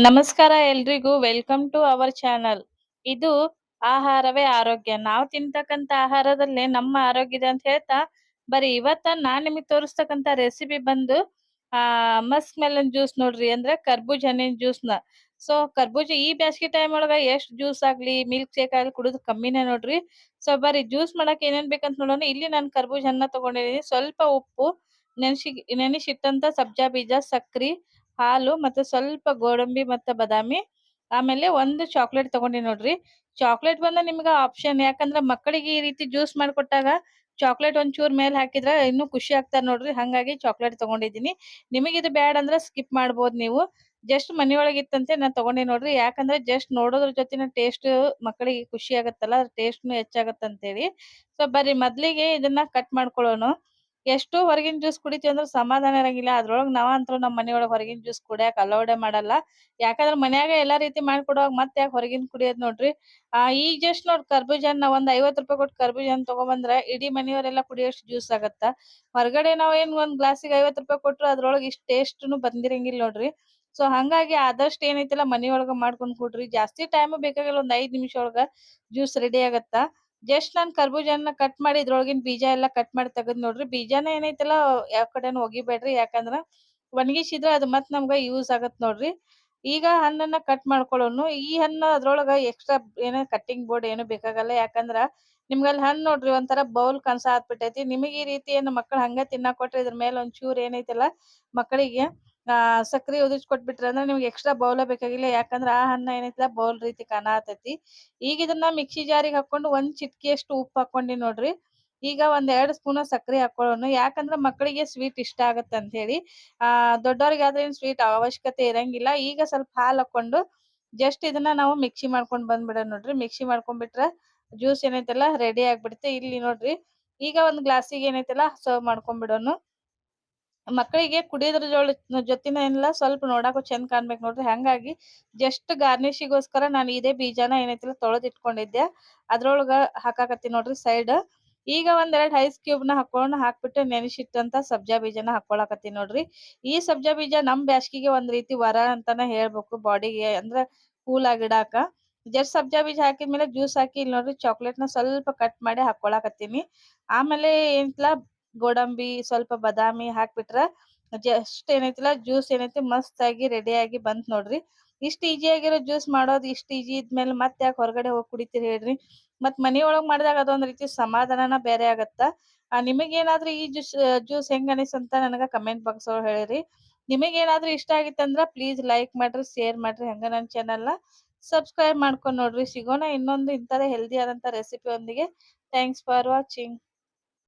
ನಮಸ್ಕಾರ ಎಲ್ರಿಗೂ. Welcome to our channel ಇದು ಆಹಾರವೇ ಆರೋಗ್ಯ. ನಾವು ತಿಂತಕ್ಕಂತ ಆಹಾರದಲ್ಲೇ ನಮ್ಮ ಆರೋಗ್ಯ ಇದೆ ಅಂತ ಹೇಳ್ತಾ, ಬರಿ ಇವತ್ತ ನಾನ್ ನಿಮಗೆ ತೋರಿಸ್ತಕ್ಕಂತ ರೆಸಿಪಿ ಬಂದು, ಆ ಮಸ್ಕ್ ಮೆಲನ್ ಜ್ಯೂಸ್ ನೋಡ್ರಿ ಅಂದ್ರೆ ಕರ್ಬೂಜ ಹಣ್ಣಿನ ಜ್ಯೂಸ್ನ. ಸೊ ಕರ್ಬೂಜ ಈ ಬ್ಯಾಸ್ಗೆ ಟೈಮ್ ಒಳಗ ಎಷ್ಟ್ ಜ್ಯೂಸ್ ಆಗ್ಲಿ ಮಿಲ್ಕ್ ಶೇಕ್ ಆಗ್ಲಿ ಕುಡಿದು ಕಮ್ಮಿನೇ ನೋಡ್ರಿ. ಸೊ ಬರೀ ಜ್ಯೂಸ್ ಮಾಡಕ್ ಏನೇನ್ ಬೇಕಂತ ನೋಡೋಣ. ಇಲ್ಲಿ ನಾನು ಕರ್ಬೂಜ ಹಣ್ಣ ತಗೊಂಡಿದ್ದೀನಿ ಸ್ವಲ್ಪ ಉಪ್ಪು ನೆನ್ಸಿ ನೆನೆಸಿಟ್ಟಂತ ಸಬ್ಜಾ ಬೀಜ, ಸಕ್ರಿ ಹಾಲು ಮತ್ತೆ ಸ್ವಲ್ಪ ಗೋಡಂಬಿ ಮತ್ತೆ ಬಾದಾಮಿ, ಆಮೇಲೆ ಒಂದು ಚಾಕ್ಲೇಟ್ ತಗೊಂಡಿ ನೋಡ್ರಿ. ಚಾಕ್ಲೇಟ್ ಬಂದ ನಿಮ್ಗ ಆಪ್ಷನ್ ಯಾಕಂದ್ರ ಮಕ್ಕಳಿಗೆ ಈ ರೀತಿ ಜ್ಯೂಸ್ ಮಾಡ್ಕೊಟ್ಟಾಗ ಚಾಕ್ಲೇಟ್ ಒಂಚೂರ್ ಮೇಲೆ ಹಾಕಿದ್ರ ಇನ್ನೂ ಖುಷಿ ಆಗ್ತಾರ ನೋಡ್ರಿ. ಹಂಗಾಗಿ ಚಾಕ್ಲೇಟ್ ತಗೊಂಡಿದ್ದೀನಿ ನಿಮಗೆ ಇದು ಬ್ಯಾಡ್ ಅಂದ್ರ ಸ್ಕಿಪ್ ಮಾಡ್ಬೋದು ನೀವು. ಜಸ್ಟ್ ಮನೆಯೊಳಗೆ ಇತ್ತಂತೆ ನಾನ್ ತಗೊಂಡಿ ನೋಡ್ರಿ. ಯಾಕಂದ್ರೆ ಜಸ್ಟ್ ನೋಡೋದ್ರ ಜೊತೆನ ಟೇಸ್ಟ್ ಮಕ್ಕಳಿಗೆ ಖುಷಿ ಆಗತ್ತಲ್ಲ ಟೇಸ್ಟ್ನು ಹೆಚ್ಚಾಗತ್ತಂತೇಳಿ. ಸೊ ಬರ್ರಿ, ಮೊದ್ಲಿಗೆ ಇದನ್ನ ಕಟ್ ಮಾಡ್ಕೊಳ್ಳೋಣ ಎಷ್ಟು ಹೊರಗಿನ ಜ್ಯೂಸ್ ಕುಡಿತೀವಿ ಅಂದ್ರೆ ಸಮಾಧಾನ ಇರಂಗಿಲ್ಲ. ಅದ್ರೊಳಗ್ ನಾವ್ ಅಂತೂ ನಮ್ಮ ಮನೆಯೊಳಗ್ ಹೊರಗಿನ ಜ್ಯೂಸ್ ಕುಡಿಯಾಕ ಅಲೌಡೆ ಮಾಡಲ್ಲ. ಯಾಕಂದ್ರೆ ಮನ್ಯಾಗ ಎಲ್ಲಾ ರೀತಿ ಮಾಡ್ಕೊಡುವಾಗ ಮತ್ತೆ ಯಾಕೆ ಹೊರಗಿನ ಕುಡಿಯೋದ್ ನೋಡ್ರಿ? ಆ ಈಗ ಜಸ್ಟ್ ನೋಡ್ ಕರ್ಬೂಜ ನಾವ್ ಒಂದ್ ಐವತ್ ರೂಪಾಯಿ ಕೊಟ್ಟು ಕರ್ಬೂಜನ್ ಹಣ್ಣ್ ತಗೊಂಬಂದ್ರ ಇಡೀ ಮನೆಯವರೆಲ್ಲ ಕುಡಿಯೋಷ್ಟು ಜ್ಯೂಸ್ ಆಗತ್ತ? ಹೊರಗಡೆ ನಾವ್ ಏನ್ ಒಂದ್ ಗ್ಲಾಸಿಗೆ ಐವತ್ ರೂಪಾಯಿ ಕೊಟ್ರು ಅದ್ರೊಳಗ್ ಇಷ್ಟ್ ಟೇಸ್ಟ್ನು ಬಂದಿರಂಗಿಲ್ಲ ನೋಡ್ರಿ? ಸೊ, ಹಂಗಾಗಿ ಆದಷ್ಟು ಏನೈತಿಲ್ಲ ಮನಿಯೊಳಗ ಮಾಡ್ಕೊಂಡ್ ಕುಡ್ರಿ. ಜಾಸ್ತಿ ಟೈಮ್ ಬೇಕಾಗಿಲ್ಲ, ಒಂದ್ ಐದ್ ನಿಮಿಷ ಒಳಗ ಜ್ಯೂಸ್ ರೆಡಿ ಆಗತ್ತ? ಜಸ್ಟ್ ನಾನ್ ಕರ್ಬೂಜನ ಕಟ್ ಮಾಡಿ ಇದ್ರೊಳಗಿನ ಬೀಜ ಎಲ್ಲಾ ಕಟ್ ಮಾಡಿ ತೆಗದ್ ನೋಡ್ರಿ. ಬೀಜನ ಏನೈತಲ್ಲ, ಯಾವ ಕಡೆನು ಒಗಿಬೇಡ್ರಿ. ಯಾಕಂದ್ರ ಒಣಗಿಸಿದ್ರ ಅದು ಮತ್ ನಮ್ಗ ಯೂಸ್ ಆಗತ್ ನೋಡ್ರಿ. ಈಗ ಹಣ್ಣನ್ನ ಕಟ್ ಮಾಡ್ಕೊಳ್ಳೋನು ಈ ಹಣ್ಣ ಅದ್ರೊಳಗ ಎಕ್ಸ್ಟ್ರಾ ಏನ ಕಟ್ಟಿಂಗ್ ಬೋರ್ಡ್ ಏನು ಬೇಕಾಗಲ್ಲ. ಯಾಕಂದ್ರ ನಿಮ್ಗ ಅಲ್ಲಿ ಹಣ್ಣ್ ನೋಡ್ರಿ, ಒಂಥರ ಬೌಲ್ ಕನ್ಸ ಹತ್ಬಿಟ್ಟೈತಿ ನಿಮಗೆ ಈ ರೀತಿ ಏನು ಮಕ್ಕಳು ಹಂಗ ತಿನ್ನಾಕ್ ಕೊಟ್ರೆ ಇದ್ರ ಮೇಲೆ ಒಂಚೂರ್ ಏನೈತಲ್ಲ ಮಕ್ಕಳಿಗೆ ಆ, ಸಕ್ರಿ ಉದಿಸ್ ಕೊಟ್ಬಿಟ್ರಿ ಅಂದ್ರೆ ನಿಮ್ಗೆ ಎಕ್ಸ್ಟ್ರಾ ಬೌಲ ಬೇಕಾಗಿಲ್ಲ. ಯಾಕಂದ್ರ ಆ ಹಣ್ಣ ಏನೈತಲ್ಲ ಬೌಲ್ ರೀತಿ ಕಾಣತೈತಿ ಈಗ ಇದನ್ನ ಮಿಕ್ಸಿ ಜಾರಿಗೆ ಹಾಕೊಂಡು ಒಂದ್ ಚಿಟ್ಕಿಯಷ್ಟು ಉಪ್ಪು ಹಾಕೊಂಡಿ ನೋಡ್ರಿ. ಈಗ ಒಂದ್ ಎರಡ್ ಸ್ಪೂನ್ ಸಕ್ರಿ ಹಾಕೊಳ್ಳೋಣ. ಯಾಕಂದ್ರ ಮಕ್ಕಳಿಗೆ ಸ್ವೀಟ್ ಇಷ್ಟ ಆಗತ್ತೆ ಅಂತ ಹೇಳಿ. ಆ ದೊಡ್ಡವ್ರಿಗಾದ್ರೆ ಏನ್ ಸ್ವೀಟ್ ಅವಶ್ಯಕತೆ ಇರಂಗಿಲ್ಲ. ಈಗ ಸ್ವಲ್ಪ ಹಾಲು ಹಾಕೊಂಡು ಜಸ್ಟ್ ಇದನ್ನ ನಾವು ಮಿಕ್ಸಿ ಮಾಡ್ಕೊಂಡ್ ಬಂದ್ಬಿಡೋಣ ನೋಡ್ರಿ. ಮಿಕ್ಸಿ ಮಾಡ್ಕೊಂಡ್ಬಿಟ್ರ ಜ್ಯೂಸ್ ಏನೈತಲ್ಲ ರೆಡಿ ಆಗ್ಬಿಡುತ್ತೆ. ಇಲ್ಲಿ ನೋಡ್ರಿ. ಈಗ ಒಂದ್ ಗ್ಲಾಸಿಗೆ ಏನೈತಲ್ಲ ಸರ್ವ್ ಮಾಡ್ಕೊಂಡ್ಬಿಡೋನು ಮಕ್ಕಳಿಗೆ ಕುಡಿಯೋದ್ರ ಜೋಳ ಜೊತಿನ ಏನಿಲ್ಲ, ಸ್ವಲ್ಪ ನೋಡಾಕು ಚಂದ ಕಾಣ್ಬೇಕು ನೋಡ್ರಿ. ಹಂಗಾಗಿ ಜಸ್ಟ್ ಗಾರ್ನಿಶಿಗೋಸ್ಕರ ನಾನು ಇದೇ ಬೀಜನ ಏನೈತಿಲ್ಲ ತೊಳೆದ್ ಇಟ್ಕೊಂಡಿದ್ದೆ. ಅದ್ರೊಳಗ ಹಾಕಾಕತ್ತಿ ನೋಡ್ರಿ ಸೈಡ್ ಈಗ ಒಂದೆರಡ್ ಐಸ್ ಕ್ಯೂಬ್ನ ಹಾಕೊಂಡ್ ಹಾಕ್ಬಿಟ್ಟು ನೆನೆಸಿಟ್ಟಂತ ಸಬ್ಜಾ ಬೀಜನ ಹಾಕೊಳಕತ್ತಿ ನೋಡ್ರಿ. ಈ ಸಬ್ಜಾ ಬೀಜ ನಮ್ ಬ್ಯಾಸ್ಗಿಗೆ ಒಂದ್ ರೀತಿ ವರ ಅಂತಾನೆ ಹೇಳ್ಬೇಕು ಬಾಡಿಗೆ ಅಂದ್ರ ಕೂಲ್ ಆಗಿಡಾಕ. ಜಸ್ಟ್ ಸಬ್ಜಾ ಬೀಜ ಹಾಕಿದ್ಮೇಲೆ ಜ್ಯೂಸ್ ಹಾಕಿ ಇಲ್ಲಿ ನೋಡ್ರಿ ಚಾಕ್ಲೇಟ್ನ ಸ್ವಲ್ಪ ಕಟ್ ಮಾಡಿ ಹಾಕೊಳಕತ್ತೀನಿ ಆಮೇಲೆ ಏನಿಲ್ಲ ಗೋಡಂಬಿ ಸ್ವಲ್ಪ ಬಾದಾಮಿ ಹಾಕ್ಬಿಟ್ರ ಜಸ್ಟ್ ಏನೈತಿಲ್ಲ ಜ್ಯೂಸ್ ಏನೈತಿ ಮಸ್ತ್ ಆಗಿ ರೆಡಿ ಆಗಿ ಬಂತ್ ನೋಡ್ರಿ. ಇಷ್ಟ ಈಜಿ ಆಗಿರೋ ಜ್ಯೂಸ್ ಮಾಡೋದು ಇಷ್ಟ ಈಜಿ ಇದ್ಮೇಲೆ ಮತ್ತೆ ಯಾಕೆ ಹೊರಗಡೆ ಹೋಗಿ ಕುಡಿತೀರಿ ಹೇಳ್ರಿ. ಮತ್ ಮನಿಯೊಳಗ್ ಮಾಡಿದಾಗ ಅದೊಂದ್ ರೀತಿ ಸಮಾಧಾನನ ಬೇರೆ ಆಗತ್ತ. ನಿಮಗೇನಾದ್ರೂ ಈ ಜ್ಯೂಸ್ ಜ್ಯೂಸ್ ಹೆಂಗ್ ಅನಿಸ್ತಂತ ನನಗ ಕಮೆಂಟ್ ಬಾಕ್ಸ್ ಒಳಗ್ ಹೇಳಿರಿ. ನಿಮಗೇನಾದ್ರೂ ಇಷ್ಟ ಆಗಿತ್ತಂದ್ರ ಪ್ಲೀಸ್ ಲೈಕ್ ಮಾಡ್ರಿ ಶೇರ್ ಮಾಡ್ರಿ, ಹಂಗ ನನ್ ಚಾನಲ್ನ. ಸಬ್ಸ್ಕ್ರೈಬ್ ಮಾಡ್ಕೊಂಡ್ ನೋಡ್ರಿ. ಸಿಗೋಣ ಇನ್ನೊಂದು ಇಂಥದೇ ಹೆಲ್ದಿ ಆದಂತ ರೆಸಿಪಿ ಒಂದಿಗೆ. Thanks for watching